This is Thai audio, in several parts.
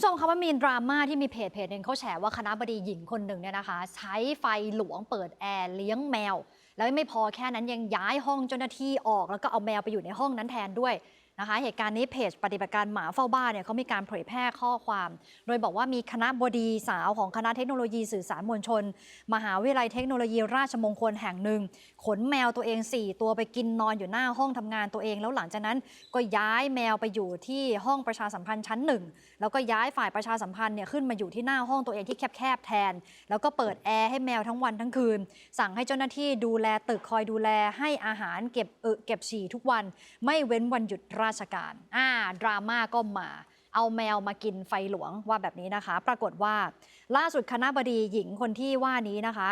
ผู้ชมคะว่ามีดราม่าที่มีเพจเพจหนึ่งเขาแฉว่าคณะบดีหญิงคนหนึ่งเนี่ยนะคะ ใช้ไฟหลวงเปิดแอร์เลี้ยงแมวแล้วไม่พอแค่นั้นยังย้ายห้องเจ้าหน้าที่ออก แล้วก็เอาแมวไปอยู่ในห้องนั้นแทนด้วยนะคะ เหตุการณ์นี้เพจปฏิบัติการหมาเฝ้าบ้านเนี่ยเขามีการเผยแพร่ข้อความ โดยบอกว่ามีคณะบดีสาวของคณะเทคโนโลยีสื่อสารมวลชน มหาวิทยาลัยเทคโนโลยีราชมงคลแห่งหนึ่ง ขนแมวตัวเอง 4 ตัวไปกินนอนอยู่หน้าห้องทำงานตัวเอง แล้วหลังจากนั้นก็ย้ายแมวไปอยู่ที่ห้องประชาสัมพันธ์ชั้นหนึ่งแล้วก็ย้ายฝ่ายประชาสัมพันธ์เนี่ยขึ้นมาอยู่ที่หน้าห้องตัวเองที่แคบๆแทน แล้วก็เปิดแอร์ให้แมวทั้งวันทั้งคืน สั่งให้เจ้าหน้าที่ดูแลตึกคอยดูแลให้อาหารเก็บเออเก็บฉี่ทุกวัน ไม่เว้นวันหยุดราชการอ่าดราม่าก็มา เอาแมวมากินไฟหลวงว่าแบบนี้นะคะ ปรากฏว่า ล่าสุดคณะบดีหญิงคนที่ว่านี้นะคะ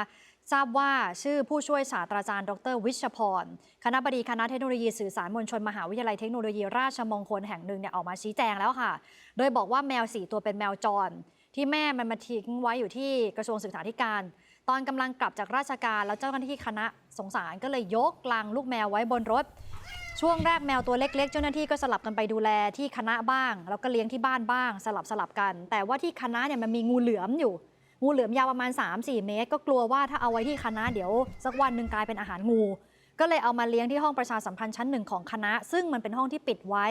ทราบว่าชื่อผู้ช่วยศาสตราจารย์ ดร วิชพร คณะบดีคณะเทคโนโลยีสื่อสารมวลชนมหาวิทยาลัยเทคโนโลยีราชมงคลแห่งหนึ่งเนี่ยออกมาชี้แจงแล้วค่ะ โดยบอกว่าแมวสี่ตัวเป็นแมวจร ที่แม่มันมาทิ้งไว้อยู่ที่กระทรวงศึกษาธิการ ตอนกำลังกลับจากราชการแล้วเจ้าหน้าที่คณะสงสารก็เลยยกลังลูกแมวไว้บนรถ ช่วงแรกแมวตัวเล็กๆ เจ้าหน้าที่ก็สลับกันไปดูแลที่คณะบ้าง แล้วก็เลี้ยงที่บ้านบ้าง สลับสลับกัน แต่ว่าที่คณะเนี่ยมันมีงูเหลือมอยู่ งูเหลือมยาวประมาณ 3-4 เมตร ก็กลัวว่าถ้าเอาไว้ที่คณะเดี๋ยว สักวันหนึ่งกลายเป็นอาหารงู ก็เลยเอามาเลี้ยงที่ห้องประชาสัมพันธ์ชั้นหนึ่งของคณะ ซึ่งมันเป็นห้องที่ปิดไว้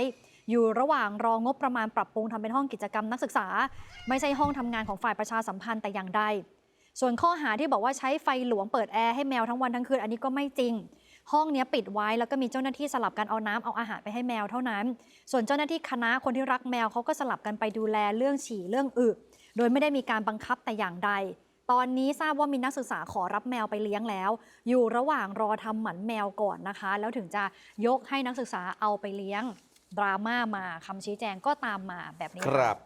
อยู่ระหว่างรองงบประมาณปรับปรุงทำเป็นห้องกิจกรรมนักศึกษา ไม่ใช่ห้องทำงานของฝ่ายประชาสัมพันธ์แต่อย่างใด ส่วนข้อหาที่บอกว่าใช้ไฟหลวงเปิดแอร์ให้แมวทั้งวันทั้งคืนอันนี้ก็ไม่จริง ห้องนี้ปิดไว้แล้วก็มีเจ้าหน้าที่สลับกันเอาน้ำเอาอาหารไปให้แมวเท่านั้น ส่วนเจ้าหน้าที่คณะคนที่รักแมวเขาก็สลับกันไปดูแลเรื่องฉี่เรื่องอึโดยไม่ได้มีการบังคับแต่อย่างใด ตอนนี้ทราบว่ามีนักศึกษาขอรับแมวไปเลี้ยงแล้ว อยู่ระหว่างรอทำหมันแมวก่อนนะคะ แล้วถึงจะยกให้นักศึกษาเอาไปเลี้ยง ดราม่ามาคำชี้แจงก็ตามมาแบบนี้ครับ